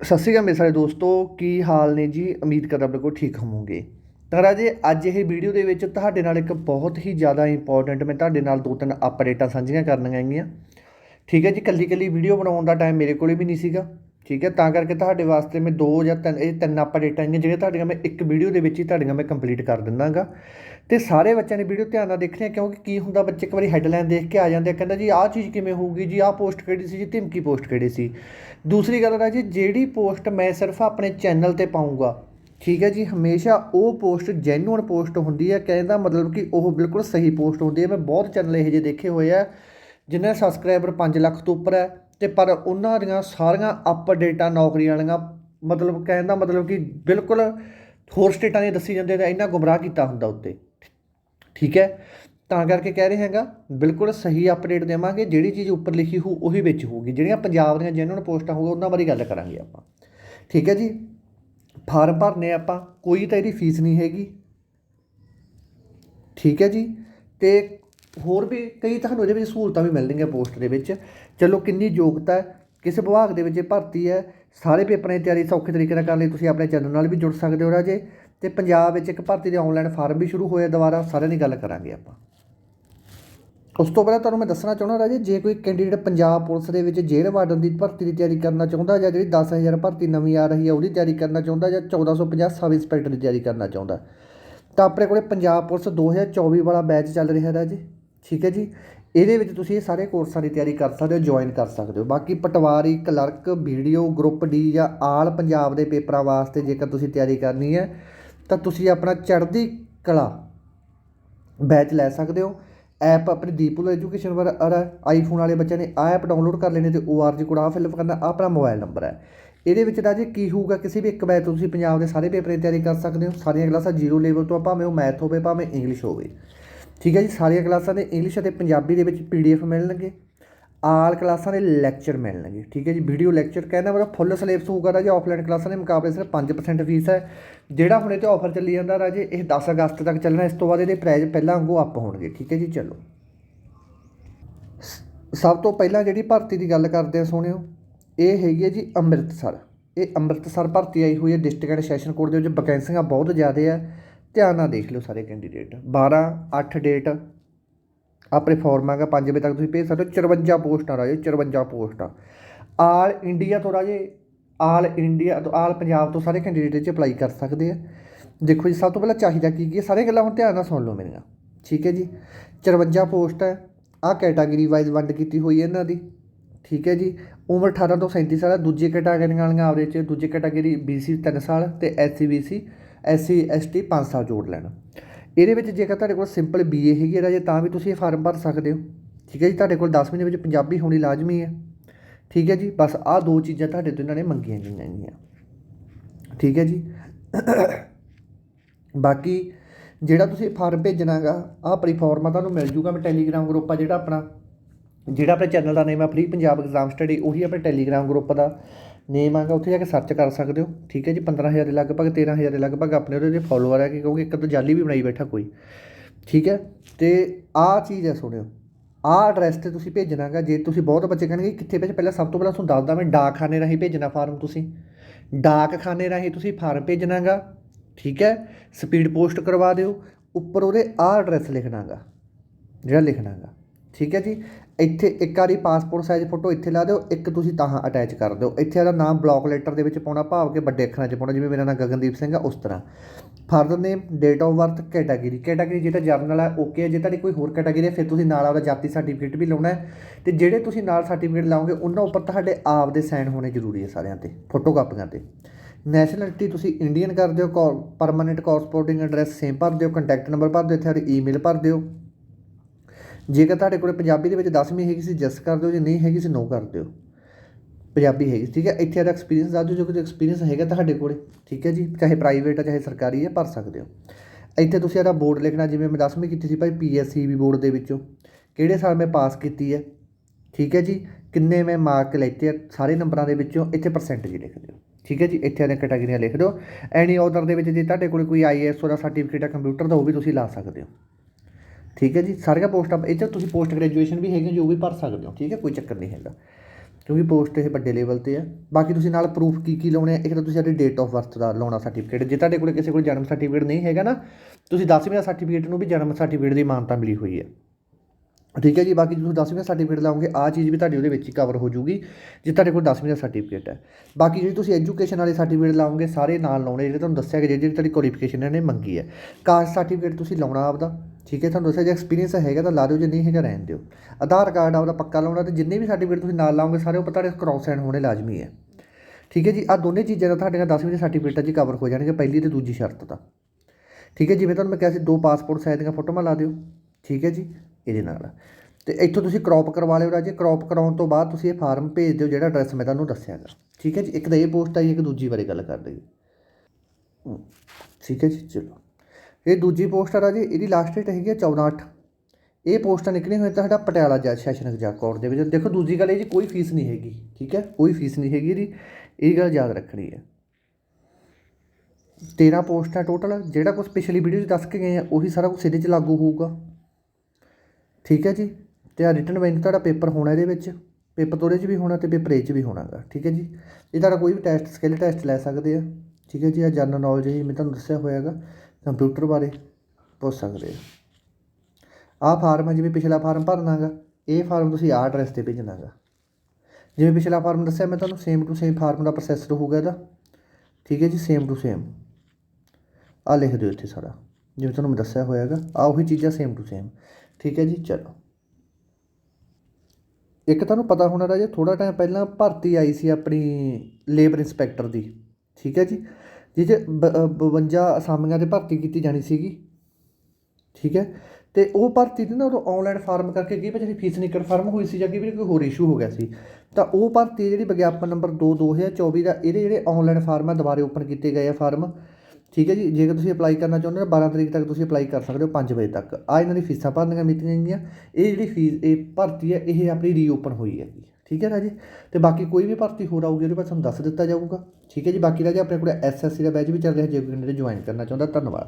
ਸਤਿ ਸ਼੍ਰੀ ਅਕਾਲ ਮੇਰੇ ਸਾਰੇ ਦੋਸਤੋ, ਕੀ ਹਾਲ ਨੇ ਜੀ? ਉਮੀਦ ਕਰਦਾ ਬਿਲਕੁਲ ਠੀਕ ਹੋਵੋਗੇ। ਤਾਂ ਰਾਜੇ, ਅੱਜ ਇਹ ਵੀਡੀਓ ਦੇ ਵਿੱਚ ਤੁਹਾਡੇ ਨਾਲ ਇੱਕ ਬਹੁਤ ਹੀ ਜ਼ਿਆਦਾ ਇੰਪੋਰਟੈਂਟ ਮੈਂ ਤੁਹਾਡੇ ਨਾਲ ਦੋ ਤਿੰਨ ਅਪਡੇਟਾਂ ਸਾਂਝੀਆਂ ਕਰਨੀਆਂ ਹੈਗੀਆਂ। ਠੀਕ ਹੈ ਜੀ ਕੱਲੀ ਕੱਲੀ ਵੀਡੀਓ ਬਣਾਉਣ ਦਾ ਟਾਈਮ ਮੇਰੇ ਕੋਲੇ ਵੀ ਨਹੀਂ ਸੀਗਾ। ਠੀਕ ਹੈ, ਤਾਂ ਕਰਕੇ ਤੁਹਾਡੇ ਵਾਸਤੇ ਮੈਂ ਦੋ ਜਾਂ ਤਿੰਨ, ਇਹ ਤਿੰਨ ਅਪਡੇਟਾਂ ਆਈਆਂ ਜਿਹੜੀਆਂ ਤੁਹਾਡੀਆਂ ਮੈਂ ਇੱਕ ਵੀਡੀਓ ਦੇ ਵਿੱਚ ਹੀ ਤੁਹਾਡੀਆਂ ਮੈਂ ਕੰਪਲੀਟ ਕਰ ਦਿੰਦਾਗਾ। ਤੇ ਸਾਰੇ ਬੱਚਿਆਂ ਨੇ ਵੀਡੀਓ ਧਿਆਨ ਨਾਲ ਦੇਖਣੀ ਹੈ ਕਿਉਂਕਿ ਕੀ ਹੁੰਦਾ, ਬੱਚੇ ਇੱਕ ਵਾਰੀ ਹੈਡਲਾਈਨ ਦੇਖ ਕੇ ਆ ਜਾਂਦੇ ਆ, ਕਹਿੰਦਾ ਜੀ, ਆਹ ਚੀਜ਼ ਕਿਵੇਂ ਹੋਊਗੀ? ਜੀ, ਆਹ ਪੋਸਟ ਕਿਹੜੀ ਸੀ? ਜੀ, ਧਮਕੀ ਪੋਸਟ ਕਿਹੜੀ ਸੀ? ਦੂਸਰੀ ਗੱਲ ਹੈ ਜੀ, ਜਿਹੜੀ ਪੋਸਟ ਮੈਂ ਸਿਰਫ ਆਪਣੇ ਚੈਨਲ ਤੇ ਪਾਉਂਗਾ ਠੀਕ ਹੈ ਜੀ, ਹਮੇਸ਼ਾ ਉਹ ਪੋਸਟ ਜੈਨੂਅਨ ਪੋਸਟ ਹੁੰਦੀ ਹੈ, ਕਹਿੰਦਾ ਮਤਲਬ ਕਿ ਉਹ ਬਿਲਕੁਲ ਸਹੀ ਪੋਸਟ ਹੁੰਦੀ ਹੈ। ਮੈਂ ਬਹੁਤ ਚੈਨਲ ਇਹੋ ਜਿਹੇ ਦੇਖੇ ਹੋਏ ਆ, ਜਿਨ੍ਹਾਂ ਦੇ ਸਬਸਕ੍ਰਾਈਬਰ 5 ਲੱਖ ਤੋਂ ਉੱਪਰ ਹੈ ਤੇ ਪਰ ਉਹਨਾਂ ਦੀਆਂ ਸਾਰੀਆਂ ਅਪਡੇਟਾਂ ਨੌਕਰੀ ਵਾਲੀਆਂ, ਮਤਲਬ ਕਹਿੰਦਾ ਮਤਲਬ ਕਿ ਬਿਲਕੁਲ ਹੋਰ ਸਟੇਟਾਂ ਦੀਆਂ ਦੱਸੀ ਜਾਂਦੇ ਨੇ, ਇੰਨਾ ਗੁੰਮਰਾਹ ਕੀਤਾ ਹੁੰਦਾ ਉੱਤੇ। ਠੀਕ ਹੈ? ਤਾਂ ਕਰਕੇ ਕਹਿ ਰਹੇ ਹੈਗਾ, ਬਿਲਕੁਲ ਸਹੀ ਅਪਡੇਟ ਦੇਵਾਂਗੇ, ਜਿਹੜੀ ਚੀਜ਼ ਉੱਪਰ ਲਿਖੀ ਹੋ ਉਹੀ ਵਿੱਚ ਹੋਊਗੀ। ਜਿਹੜੀਆਂ ਪੰਜਾਬ ਦੀਆਂ ਜਿਹਨਾਂ ਨੂੰ ਪੋਸਟਾਂ ਹੋਊਗਾ ਉਹਨਾਂ ਬਾਰੇ ਗੱਲ ਕਰਾਂਗੇ ਆਪਾਂ। ਠੀਕ ਹੈ ਜੀ? ਫਾਰਮ ਭਰਨੇ ਆਪਾਂ, ਕੋਈ ਤਾਂ ਇਹਦੀ ਫੀਸ ਨਹੀਂ ਹੈਗੀ। ਠੀਕ ਹੈ ਜੀ? ਤੇ ਹੋਰ ਵੀ ਕਈ ਤੁਹਾਨੂੰ ਇਹਦੇ ਵਿੱਚ ਸਹੂਲਤਾਂ ਵੀ ਮਿਲਣਗੀਆਂ ਪੋਸਟ ਦੇ ਵਿੱਚ। ਚਲੋ, ਕਿੰਨੀ ਯੋਗਤਾ ਹੈ, ਕਿਸ ਵਿਭਾਗ ਦੇ ਵਿੱਚ ਇਹ ਭਰਤੀ ਹੈ, ਸਾਰੇ ਪੇਪਰਾਂ ਦੀ ਤਿਆਰੀ ਸੌਖੇ ਤਰੀਕੇ ਨਾਲ ਕਰਨ ਲਈ, ਤੁਸੀਂ ਆਪਣੇ ਚੈਨਲ ਨਾਲ ਵੀ ਜੁੜ ਸਕਦੇ ਹੋ ਰਾਜੇ। ਤੇ ਪੰਜਾਬ ਵਿੱਚ ਇੱਕ ਭਰਤੀ ਦੇ ਆਨਲਾਈਨ ਫਾਰਮ ਵੀ ਸ਼ੁਰੂ ਹੋਇਆ ਦੁਬਾਰਾ, ਸਾਰਿਆਂ ਦੀ ਗੱਲ ਕਰਾਂਗੇ ਆਪਾਂ। ਉਸ ਤੋਂ ਪਹਿਲਾਂ ਤੁਹਾਨੂੰ ਮੈਂ ਦੱਸਣਾ ਚਾਹੁੰਦਾ ਰਾਜੇ, ਜੇ ਕੋਈ ਕੈਂਡੀਡੇਟ ਪੰਜਾਬ ਪੁਲਿਸ ਦੇ ਵਿੱਚ ਜੇਲ੍ਹ ਵਾਰਡਨ ਦੀ ਭਰਤੀ ਦੀ ਤਿਆਰੀ ਕਰਨਾ ਚਾਹੁੰਦਾ ਜਾਂ ਜਿਹੜੀ 10000 ਭਰਤੀ ਨਵੀਂ ਆ ਰਹੀ ਹੈ ਉਹਦੀ ਤਿਆਰੀ ਕਰਨਾ ਚਾਹੁੰਦਾ ਜਾਂ 1450 ਸਬ ਇੰਸਪੈਕਟਰ ਦੀ ਤਿਆਰੀ ਕਰਨਾ ਚਾਹੁੰਦਾ? ਤਾਂ ਆਪਣੇ ਕੋਲੇ ਪੰਜਾਬ ਪੁਲਿਸ 2024 ਵਾਲਾ ਬੈਚ ਚੱਲ ਰਿਹਾ ਰਾਜੇ, ਠੀਕ ਹੈ ਜੀ? ਇਹਦੇ ਵਿੱਚ ਤੁਸੀਂ ਇਹ ਸਾਰੇ ਕੋਰਸਾਂ ਦੀ ਤਿਆਰੀ ਕਰ ਸਕਦੇ ਹੋ ਜੁਆਇਨ ਕਰ ਸਕਦੇ ਹੋ। ਬਾਕੀ ਪਟਵਾਰੀ ਕਲਰਕ ਵੀਡੀਓ ਗਰੁੱਪ ਡੀ ਜਾਂ ਆਲ ਪੰਜਾਬ ਦੇ ਪੇਪਰਾਂ ਵਾਸਤੇ ਜੇਕਰ ਤੁਸੀਂ ਤਿਆਰੀ ਕਰਨੀ ਹੈ ਤਾਂ ਤੁਸੀਂ ਆਪਣਾ ਚੜ੍ਹਦੀ ਕਲਾ ਬੈਚ ਲੈ ਸਕਦੇ ਹੋ। ਐਪ ਆਪਣੀ ਦੀਪੂਲ ਐਜੂਕੇਸ਼ਨ ਵਰ ਆਈਫੋਨ ਵਾਲੇ ਬੱਚਿਆਂ ਨੇ ਆ ਐਪ ਡਾਊਨਲੋਡ ਕਰ ਲੈਣੇ ਤੇ ORG ਕੋਡ ਆ ਫਿਲਅਪ ਕਰਨਾ, ਆਹ ਆਪਣਾ ਮੋਬਾਈਲ ਨੰਬਰ ਹੈ। ਇਹਦੇ ਵਿੱਚ ਰਾਜੇ ਕੀ ਹੋਊਗਾ, ਕਿਸੇ ਵੀ ਇੱਕ ਬੈਚ ਤੋਂ ਤੁਸੀਂ ਪੰਜਾਬ ਦੇ ਸਾਰੇ ਪੇਪਰ ਦੀ ਤਿਆਰੀ ਕਰ ਸਕਦੇ ਹੋ। ਸਾਰੀਆਂ ਕਲਾਸਾਂ ਜ਼ੀਰੋ ਲੈਵਲ ਤੋਂ ਭਾਵੇਂ ਉਹ ਮੈਥ ਹੋਵੇ, ਭਾਵੇਂ ਇੰਗਲਿਸ਼ ਹੋਵੇ। ਠੀਕ ਹੈ ਜੀ, ਸਾਰੀਆਂ ਕਲਾਸਾਂ ਦੇ ਇੰਗਲਿਸ਼ ਅਤੇ ਪੰਜਾਬੀ ਦੇ ਵਿੱਚ ਪੀਡੀਐਫ ਮਿਲਣਗੇ। ਆਲ ਕਲਾਸਾਂ ਦੇ ਲੈਕਚਰ ਮਿਲਣਗੇ ਠੀਕ ਹੈ ਜੀ? ਵੀਡੀਓ ਲੈਕਚਰ ਕਹਿੰਦਾ ਮਤਲਬ ਫੁੱਲ ਸਿਲੇਬਸ ਹੋਊਗਾ ਰਾਜੇ ਆਫਲਾਈਨ ਕਲਾਸਾਂ ਦੇ ਮੁਕਾਬਲੇ ਸਿਰਫ 5% ਫੀਸ ਹੈ। ਜਿਹੜਾ ਹੁਣ ਇਹ ਤੇ ਆਫਰ ਚੱਲੀ ਜਾਂਦਾ ਰਾਜੇ, ਇਹ 10 ਅਗਸਤ ਤੱਕ ਚੱਲਣਾ, ਇਸ ਤੋਂ ਬਾਅਦ ਇਹਦੇ ਪ੍ਰਾਈਸ ਪਹਿਲਾਂ ਵਾਂਗੂ ਅਪ ਹੋਣਗੇ, ਠੀਕ ਹੈ ਜੀ? ਚਲੋ। ਸ- ਸਭ ਤੋਂ ਪਹਿਲਾਂ ਜਿਹੜੀ ਭਰਤੀ ਦੀ ਗੱਲ ਕਰਦੇ ਆ ਸੋਹਣਿਓ ਇਹ ਹੈਗੀ ਹੈ ਜੀ ਅੰਮ੍ਰਿਤਸਰ। ਇਹ ਅੰਮ੍ਰਿਤਸਰ ਭਰਤੀ ਆਈ ਹੋਈ ਹੈ ਡਿਸਟ੍ਰਿਕਟ ਐਂਡ ਸੈਸ਼ਨ ਕੋਡ ਦੇ ਵਿੱਚ ਵੈਕੈਂਸੀਆਂ ਬਹੁਤ ਜ਼ਿਆਦਾ ਹੈ। ਧਿਆਨ ਨਾਲ ਦੇਖ ਲਿਓ ਸਾਰੇ ਕੈਂਡੀਡੇਟ 12 8 ਡੇਟ ਆਪਣੇ ਫਾਰਮਾਂ ਦਾ 5 ਵਜੇ ਤੱਕ ਤੁਸੀਂ ਭੇਜ ਸਕਦੇ ਹੋ 54 ਪੋਸਟਾਂ ਰਾਜੇ 54 ਪੋਸਟਾਂ। ਆਲ ਇੰਡੀਆ ਤੋਂ ਰਾਜੇ ਆਲ ਇੰਡੀਆ ਤੋਂ ਆਲ ਪੰਜਾਬ ਤੋਂ ਸਾਰੇ ਕੈਂਡੀਡੇਟ ਇਹ 'ਚ ਅਪਲਾਈ ਕਰ ਸਕਦੇ ਆ। ਦੇਖੋ ਜੀ, ਸਭ ਤੋਂ ਪਹਿਲਾਂ ਚਾਹੀਦਾ ਕੀ ਕੀ ਹੈ ਸਾਰੀਆਂ ਗੱਲਾਂ ਹੁਣ ਧਿਆਨ ਨਾਲ ਸੁਣ ਲਓ ਮੇਰੀਆਂ। ਠੀਕ ਹੈ ਜੀ? 54 ਪੋਸਟ ਹੈ, ਆਹ ਕੈਟਾਗਰੀ ਵਾਈਜ਼ ਵੰਡ ਕੀਤੀ ਹੋਈ ਹੈ ਇਹਨਾਂ ਦੀ। ਠੀਕ ਹੈ ਜੀ? ਉਮਰ 18 ਤੋਂ 37 ਸਾਲ ਹੈ, ਦੂਜੀ ਕੈਟਾਗਰੀਆਂ ਵਾਲੀਆਂ ਆਵਰੇਜ 'ਚ, ਦੂਜੀ ਕੈਟਾਗਰੀ BC 3 ਸਾਲ ਤੇ SC BC SC ST 5 ਸਾਲ ਜੋੜ ਲੈਣਾ। ਇਹਦੇ ਵਿੱਚ ਜੇਕਰ ਤੁਹਾਡੇ ਕੋਲ ਸਿੰਪਲ BA ਹੈਗੀ ਹੈ ਰਾਜੇ, ਤਾਂ ਵੀ ਤੁਸੀਂ ਇਹ ਫਾਰਮ ਭਰ ਸਕਦੇ ਹੋ। ਠੀਕ ਹੈ ਜੀ, ਤੁਹਾਡੇ ਕੋਲ 10ਵੀਂ ਮਹੀਨੇ ਵਿੱਚ ਪੰਜਾਬੀ ਹੋਣੀ ਲਾਜ਼ਮੀ ਹੈ। ਠੀਕ ਹੈ ਜੀ, ਬਸ ਆਹ ਦੋ ਚੀਜ਼ਾਂ ਤੁਹਾਡੇ ਤੋਂ ਇਹਨਾਂ ਨੇ ਮੰਗੀਆਂ ਗਈਆਂ ਹੈਗੀਆਂ। ਠੀਕ ਹੈ ਜੀ। ਬਾਕੀ ਜਿਹੜਾ ਤੁਸੀਂ ਫਾਰਮ ਭੇਜਣਾਗਾ ਆਹ ਆਪਣੀ ਫਾਰਮਾਂ ਤੁਹਾਨੂੰ ਮਿਲ ਜੂਗਾ ਮੈਂ ਟੈਲੀਗ੍ਰਾਮ ਗਰੁੱਪ ਆ ਜਿਹੜਾ ਆਪਣਾ, ਜਿਹੜਾ ਆਪਣੇ ਚੈਨਲ ਦਾ ਨੇਮ ਹੈ ਫ੍ਰੀ ਪੰਜਾਬ ਐਗਜ਼ਾਮ ਸਟੱਡੀ ਉਹੀ ਆਪਣੇ ਟੈਲੀਗ੍ਰਾਮ ਗਰੁੱਪ ਦਾ। ਨੇਮ ਆਗਾ ਉੱਥੇ ਜਾ ਕੇ ਸਰਚ ਕਰ ਸਕਦੇ ਹੋ। ਠੀਕ ਹੈ ਜੀ 15000 ਦੇ ਲਗਭਗ 13000 ਦੇ ਲਗਭਗ ਆਪਣੇ ਉਹਦੇ ਦੇ ਫਾਲੋਅਰ ਹੈਗੇ, ਕਿਉਂਕਿ ਇੱਕ ਤਾਂ ਜਾਲੀ ਵੀ ਬਣਾਈ ਬੈਠਾ ਕੋਈ। ਠੀਕ ਹੈ, ਤੇ ਆਹ ਚੀਜ਼ ਹੈ, ਸੁਣਿਓ। ਆਹ ਐਡਰੈਸ ਤੇ ਤੁਸੀਂ ਭੇਜਣਾਗਾ ਜੇ ਤੁਸੀਂ ਬਹੁਤ ਬੱਚੇ ਕਹਿਣਗੇ ਕਿੱਥੇ ਭੇਜ, ਪਹਿਲਾਂ ਸਭ ਤੋਂ ਪਹਿਲਾਂ ਤੁਹਾਨੂੰ ਦੱਸਦਾ ਮੈਂ ਡਾਕਖਾਨੇ ਰਾਹੀਂ ਭੇਜਣਾ ਫਾਰਮ ਤੁਸੀਂ। ਡਾਕਖਾਨੇ ਰਾਹੀਂ ਤੁਸੀਂ ਫਾਰਮ ਭੇਜਣਾਗਾ ਠੀਕ ਹੈ ਸਪੀਡ ਪੋਸਟ ਕਰਵਾ ਦਿਓ, ਉੱਪਰ ਉਹਦੇ ਆਹ ਐਡਰੈਸ ਲਿਖਣਾਗਾ ਜਿਹੜਾ ਲਿਖਣਾਗਾ ਠੀਕ ਹੈ ਜੀ? ਇੱਥੇ ਇੱਕ ਵਾਰੀ ਪਾਸਪੋਰਟ ਸਾਈਜ਼ ਫੋਟੋ ਇੱਥੇ ਲਾ ਦਿਓ, ਇੱਕ ਤੁਸੀਂ ਤਾਂ ਅਟੈਚ ਕਰ ਦਿਓ। ਇੱਥੇ ਇਹਦਾ ਨਾਮ ਬਲੌਕ ਲੈਟਰ ਦੇ ਵਿੱਚ ਪਾਉਣਾ, ਭਾਵ ਕਿ ਵੱਡੇ ਅੱਖਰਾਂ 'ਚ ਪਾਉਣਾ, ਜਿਵੇਂ ਮੇਰਾ ਨਾਮ ਗਗਨਦੀਪ ਸਿੰਘ ਆ, ਉਸ ਤਰ੍ਹਾਂ। Further name date of birth category category ਜਿਹੜਾ ਤਾਂ ਜਰਨਲ ਹੈ ਓਕੇ ਹੈ ਜੇ ਤੁਹਾਡੀ ਕੋਈ ਹੋਰ ਕੈਟਾਗਰੀ ਹੈ ਫਿਰ ਤੁਸੀਂ ਨਾਲ ਆਪਦਾ ਜਾਤੀ ਸਰਟੀਫਿਕੇਟ ਵੀ ਲਾਉਣਾ ਹੈ। ਤੇ ਜਿਹੜੇ ਤੁਸੀਂ ਨਾਲ ਸਰਟੀਫਿਕੇਟ ਲਾਓਗੇ, ਉਹਨਾਂ ਉੱਪਰ ਤੁਹਾਡੇ ਆਪ ਦੇ ਸਾਈਨ ਹੋਣੇ ਜ਼ਰੂਰੀ ਹੈ ਸਾਰਿਆਂ ਤੇ ਫੋਟੋ ਕਾਪੀਆਂ ਤੇ। ਨੈਸ਼ਨਲਿਟੀ ਤੁਸੀਂ ਇੰਡੀਅਨ ਕਰ ਦਿਓ ਪਰਮਨੈਂਟ ਕੋਰਸਪੋਰਟਿੰਗ ਐਡਰੈਸ ਸੇਮ ਭਰ ਦਿਓ ਕੰਟੈਕਟ ਨੰਬਰ ਭਰ ਦਿਓ, ਇੱਥੇ ਤੁਹਾਡੀ ਈਮੇਲ ਭਰ ਦਿਓ। ਜੇਕਰ ਤੁਹਾਡੇ ਕੋਲ ਪੰਜਾਬੀ ਦੇ ਵਿੱਚ 10ਵੀਂ ਹੈਗੀ ਸੀ, ਜਸ ਕਰ ਦਿਓ, ਜੇ ਨਹੀਂ ਹੈਗੀ ਸੀ, ਨੋ ਕਰ ਦਿਓ। ਪੰਜਾਬੀ ਹੈਗੀ ਠੀਕ ਹੈ? ਇੱਥੇ ਦਾ ਐਕਸਪੀਰੀਅੰਸ ਦੱਸ ਦਿਓ, ਜੇ ਕੁਝ ਐਕਸਪੀਰੀਅੰਸ ਹੈਗਾ ਤੁਹਾਡੇ ਕੋਲ, ਠੀਕ ਹੈ ਜੀ? ਚਾਹੇ ਪ੍ਰਾਈਵੇਟ ਹੈ ਚਾਹੇ ਸਰਕਾਰੀ ਹੈ ਭਰ ਸਕਦੇ ਹੋ। ਇੱਥੇ ਤੁਸੀਂ ਇਹਦਾ ਬੋਰਡ ਲਿਖਣਾ, ਜਿਵੇਂ ਮੈਂ 10ਵੀਂ ਕੀਤੀ ਸੀ ਭਾਈ ਪੀਐਸਸੀ ਵੀ ਬੋਰਡ ਦੇ ਵਿੱਚੋਂ। ਕਿਹੜੇ ਸਾਲ ਮੈਂ ਪਾਸ ਕੀਤੀ ਹੈ? ਠੀਕ ਹੈ ਜੀ? ਕਿੰਨੇ ਮੈਂ ਮਾਰਕ ਲੈਤੇ ਆ, ਸਾਰੇ ਨੰਬਰਾਂ ਦੇ ਵਿੱਚੋਂ ਇੱਥੇ ਪਰਸੈਂਟੇਜ ਲਿਖ ਦਿਓ। ਠੀਕ ਹੈ ਜੀ? ਇੱਥੇ ਆਦੀਆਂ ਕੈਟਾਗਰੀਆਂ ਲਿਖ ਦਿਓ। ਐਨੀ ਆਰਡਰ ਦੇ ਵਿੱਚ ਜੇ ਤੁਹਾਡੇ ਕੋਲ ਕੋਈ ਆਈਐਸਓ ਦਾ ਸਰਟੀਫਿਕੇਟ ਹੈ ਕੰਪਿਊਟਰ ਦਾ, ਉਹ ਵੀ ਤੁਸੀਂ ਲਾ ਸਕਦੇ ਹੋ। ਠੀਕ ਹੈ ਜੀ, ਸਾਰੀਆਂ ਪੋਸਟਾਂ ਇਹ 'ਚ ਤੁਸੀਂ ਪੋਸਟ ਗ੍ਰੈਜੂਏਸ਼ਨ ਵੀ ਹੈਗੇ ਜੋ ਵੀ ਭਰ ਸਕਦੇ ਹੋ, ਠੀਕ ਹੈ, ਕੋਈ ਚੱਕਰ ਨਹੀਂ ਹੈਗਾ। ਕਿਉਂਕਿ ਪੋਸਟ ਇਹ ਵੱਡੇ ਲੈਵਲ ਤੇ ਆ। ਬਾਕੀ ਤੁਸੀਂ ਨਾਲ ਪ੍ਰੂਫ ਕੀ ਕੀ ਲਾਉਣੇ ਆ, ਇੱਕ ਤਾਂ ਤੁਸੀਂ ਸਾਡੀ ਡੇਟ ਆਫ ਬਰਥ ਦਾ ਲਾਉਣਾ ਸਰਟੀਫਿਕੇਟ ਜੇ ਤੁਹਾਡੇ ਕੋਲ ਕਿਸੇ ਕੋਲ ਜਨਮ ਸਰਟੀਫਿਕੇਟ ਨਹੀਂ ਹੈਗਾ ਨਾ, ਤੁਸੀਂ 10ਵੀਂ ਦਾ ਸਰਟੀਫਿਕੇਟ ਨੂੰ ਵੀ ਜਨਮ ਸਰਟੀਫਿਕੇਟ ਦੀ ਮਾਨਤਾ ਮਿਲੀ ਹੋਈ ਹੈ। ਠੀਕ ਹੈ ਜੀ, ਬਾਕੀ ਤੁਸੀਂ 10ਵੀਂ ਦਾ ਸਰਟੀਫਿਕੇਟ ਲਾਓਗੇ, ਆ ਚੀਜ਼ ਵੀ ਤੁਹਾਡੀ ਉਹਦੇ ਵਿੱਚ ਹੀ ਕਵਰ ਹੋ ਜੂਗੀ ਜੇ ਤੁਹਾਡੇ ਕੋਲ 10ਵੀਂ ਦਾ ਸਰਟੀਫਿਕੇਟ ਹੈ। ਬਾਕੀ ਜਿਹੜੀ ਤੁਸੀਂ ਐਜੂਕੇਸ਼ਨ ਵਾਲੇ ਸਰਟੀਫਿਕੇਟ ਲਾਓਗੇ, ਸਾਰੇ ਨਾਲ ਲਾਉਣੇ, ਜਿਹੜੇ ਤੁਹਾਨੂੰ ਦੱਸਿਆ ਕਿ ਜਿਹੜੀ ਜਿਹੜੀ ਤੁਹਾਡੀ ਕੁਆਲੀਫਿਕੇਸ਼ਨ ਨੇ ਮੰਗੀ ਹੈ। ਕਾਸਟ ਸਰਟੀਫਿਕੇਟ ਤੁਸੀਂ ਲਾਉਣਾ ਆਪਦਾ। ਠੀਕ ਹੈ, ਤੁਹਾਨੂੰ ਦੱਸਿਆ ਜੇ ਐਕਸਪੀਰੀਅੰਸ ਹੈਗਾ ਤਾਂ ਲਾ ਦਿਓ, ਜੇ ਨਹੀਂ ਹੈਗਾ ਰਹਿਣ ਦਿਓ। ਆਧਾਰ ਕਾਰਡ ਆਪਦਾ ਪੱਕਾ ਲਾਉਣਾ ਤੇ ਜਿੰਨੇ ਵੀ ਸਰਟੀਫਿਕੇਟ ਤੁਸੀਂ ਨਾਲ ਲਾਓਗੇ, ਸਾਰੇ ਉੱਪਰ ਤੁਹਾਡੇ ਕ੍ਰਾਸ ਸਾਈਨ ਹੋਣੇ ਲਾਜ਼ਮੀ ਹੈ। ਠੀਕ ਹੈ ਜੀ ਆ ਦੋਨੇ ਚੀਜ਼ਾਂ ਦਾ ਤੁਹਾਡੀਆਂ 10ਵੀਂ ਦੇ ਸਰਟੀਫਿਕੇਟਾਂ 'ਚ ਕਵਰ ਹੋ ਜਾਣਗੇ, ਪਹਿਲੀ ਤੇ ਦੂਜੀ ਸ਼ਰਤ ਦਾ। ਠੀਕ ਹੈ, ਜਿਵੇਂ ਤੁਹਾਨੂੰ ਮੈਂ ਕਿਹਾ ਸੀ, ਦੋ ਪਾਸਪੋਰਟ ਸਾਈਜ਼ ਦੀਆਂ ਫੋਟੋਆਂ ਲਾ ਦਿਓ। ਠੀਕ ਹੈ ਜੀ, ਇਹਦੇ ਨਾਲ। ਤੇ ਇੱਥੋਂ ਤੁਸੀਂ ਕ੍ਰੌਪ ਕਰਵਾ ਲਿਓ ਰਾਜੇ ਕ੍ਰੌਪ ਕਰਾਉਣ ਤੋਂ ਬਾਅਦ ਤੁਸੀਂ ਇਹ ਫਾਰਮ ਭੇਜ ਦਿਓ, ਜਿਹੜਾ ਐਡਰੈਸ ਮੈਂ ਤੁਹਾਨੂੰ ਦੱਸਿਆਗਾ। ਠੀਕ ਹੈ ਜੀ, ਇੱਕ ਤਾਂ ਇਹ ਪੋਸਟ ਆਈ, ਇੱਕ ਦੂਜੀ ਬਾਰੇ ਗੱਲ ਕਰਦੇ ਲਈ ਠੀਕ ਹੈ ਜੀ, ਚਲੋ। ਇਹ ਦੂਜੀ ਪੋਸਟ ਆ ਰਾਜੇ ਇਹਦੀ ਲਾਸਟ ਡੇਟ ਹੈਗੀ ਹੈ 14 8 ਇਹ ਪੋਸਟਾਂ ਨਿਕਲੀਆਂ ਹੋਈਆਂ ਤਾਂ ਸਾਡਾ ਪਟਿਆਲਾ ਜੱਜ ਸੈਸ਼ਨ ਕੋਰਟ ਦੇ ਵਿੱਚ। ਦੇਖੋ ਦੂਜੀ ਗੱਲ ਇਹ ਜੀ, ਕੋਈ ਫੀਸ ਨਹੀਂ ਹੈਗੀ, ਠੀਕ ਹੈ? ਕੋਈ ਫੀਸ ਨਹੀਂ ਹੈਗੀ ਇਹਦੀ। ਇਹ ਗੱਲ ਯਾਦ ਰੱਖਣੀ ਹੈ। 13 ਪੋਸਟਾਂ ਟੋਟਲ ਜਿਹੜਾ ਕੁਝ ਪਿਛਲੀ ਵੀਡੀਓ 'ਚ ਦੱਸ ਕੇ ਗਏ ਆ, ਉਹੀ ਸਾਰਾ ਕੁਝ ਇਹਦੇ 'ਚ ਲਾਗੂ ਹੋਊਗਾ। ਠੀਕ ਹੈ ਜੀ? ਤੇ ਆ ਰਿਟਨ ਬੈਂਕ ਤੁਹਾਡਾ ਪੇਪਰ ਹੋਣਾ ਇਹਦੇ ਵਿੱਚ। ਪੇਪਰ ਤੋੜੇ 'ਚ ਵੀ ਹੋਣਾ ਤੇ ਪੇਪਰ ਏ 'ਚ ਵੀ ਹੋਣਾਗਾ, ਠੀਕ ਹੈ ਜੀ? ਇਹ ਤੁਹਾਡਾ ਕੋਈ ਵੀ ਟੈਸਟ ਸਕਿੱਲ ਟੈਸਟ ਲੈ ਸਕਦੇ ਆ। ਠੀਕ ਹੈ ਜੀ? ਆ ਜਨਰਲ ਨੌਲੇਜ ਹੀ ਮੈਂ ਤੁਹਾਨੂੰ ਦੱਸਿਆ ਹੋਇਆਗਾ। ਕੰਪਿਊਟਰ ਬਾਰੇ ਪੁੱਛ ਸਕਦੇ ਆ ਆਹ ਫਾਰਮ ਹੈ ਜਿਵੇਂ ਪਿਛਲਾ ਫਾਰਮ ਭਰਨਾਗਾ ਇਹ ਫਾਰਮ ਤੁਸੀਂ ਆਹ ਐਡਰੈਸ ਤੇ ਭੇਜਣਾਗਾ ਜਿਵੇਂ ਪਿਛਲਾ ਫਾਰਮ ਦੱਸਿਆ ਮੈਂ ਤੁਹਾਨੂੰ ਸੇਮ ਟੂ ਸੇਮ ਫਾਰਮ ਦਾ ਪ੍ਰੋਸੈਸ ਹੋਊਗਾ ਇਹਦਾ। ਠੀਕ ਹੈ ਜੀ ਸੇਮ ਟੂ ਸੇਮ ਆ ਲਿਖ ਦਿਓ ਇੱਥੇ ਸਾਰਾ, ਜਿਵੇਂ ਤੁਹਾਨੂੰ ਮੈਂ ਦੱਸਿਆ ਹੋਇਆਗਾ ਆ ਉਹੀ ਚੀਜ਼ਾਂ ਸੇਮ ਟੂ ਸੇਮ ਠੀਕ ਹੈ ਜੀ, ਚਲੋ। ਇੱਕ ਤੁਹਾਨੂੰ ਪਤਾ ਹੋਣਾ ਰਾਜੇ ਥੋੜਾ ਟਾਈਮ ਪਹਿਲਾਂ ਭਰਤੀ ਆਈ ਸੀ ਆਪਣੀ ਲੇਬਰ ਇੰਸਪੈਕਟਰ ਦੀ। ਠੀਕ ਹੈ ਜੀ ਜਿਹਦੇ 52 ਅਸਾਮੀਆਂ ਤੇ ਭਰਤੀ ਕੀਤੀ ਜਾਣੀ ਸੀਗੀ। ਠੀਕ ਹੈ? ਅਤੇ ਉਹ ਭਰਤੀ ਦੀ ਨਾ ਉਦੋਂ ਔਨਲਾਈਨ ਫਾਰਮ ਕਰਕੇ ਕੀ ਜਿਹੜੀ ਫੀਸ ਨਹੀਂ ਕਨਫਰਮ ਹੋਈ ਸੀ ਜਾਂ ਕੀ ਵੀ ਕੋਈ ਹੋਰ ਇਸ਼ੂ ਹੋ ਗਿਆ ਸੀ। ਤਾਂ ਉਹ ਭਰਤੀ ਜਿਹੜੀ ਵਿਗਿਆਪਨ ਨੰਬਰ 2 2024 ਦਾ, ਇਹਦੇ ਜਿਹੜੇ ਔਨਲਾਈਨ ਫਾਰਮ ਆ, ਦੁਬਾਰੇ ਓਪਨ ਕੀਤੇ ਗਏ ਆ ਫਾਰਮ ਠੀਕ ਹੈ ਜੀ? ਜੇਕਰ ਤੁਸੀਂ ਅਪਲਾਈ ਕਰਨਾ ਚਾਹੁੰਦੇ ਹੋ 12 ਤਰੀਕ ਤੱਕ ਤੁਸੀਂ ਅਪਲਾਈ ਕਰ ਸਕਦੇ ਹੋ 5 ਵਜੇ ਤੱਕ। ਆ ਇਹਨਾਂ ਦੀ ਫੀਸਾਂ ਭਰਨੀਆਂ ਮੀਤੀਆਂ ਗਈਆਂ। ਇਹ ਜਿਹੜੀ ਫੀਸ, ਇਹ ਭਰਤੀ ਹੈ, ਇਹ ਆਪਣੀ ਰੀਓਪਨ ਹੋਈ ਹੈਗੀ। ਠੀਕ ਹੈ ਰਾਜੇ? ਤੇ ਬਾਕੀ ਕੋਈ ਵੀ ਭਰਤੀ ਹੋਰ ਆਊਗੀ, ਉਹਦੇ ਬਾਰੇ ਤੁਹਾਨੂੰ ਦੱਸ ਦਿੱਤਾ ਜਾਊਗਾ। ਠੀਕ ਹੈ ਜੀ, ਬਾਕੀ ਰਾਜੇ, ਆਪਣੇ ਕੋਲ ਐਸਐਸਸੀ ਦਾ ਬੈਚ ਵੀ ਚੱਲ ਰਿਹਾ, ਜੇ ਕੋਈ ਕੈਂਡੀਡੇਟ ਜੁਆਇਨ ਕਰਨਾ ਚਾਹੁੰਦਾ, ਧੰਨਵਾਦ।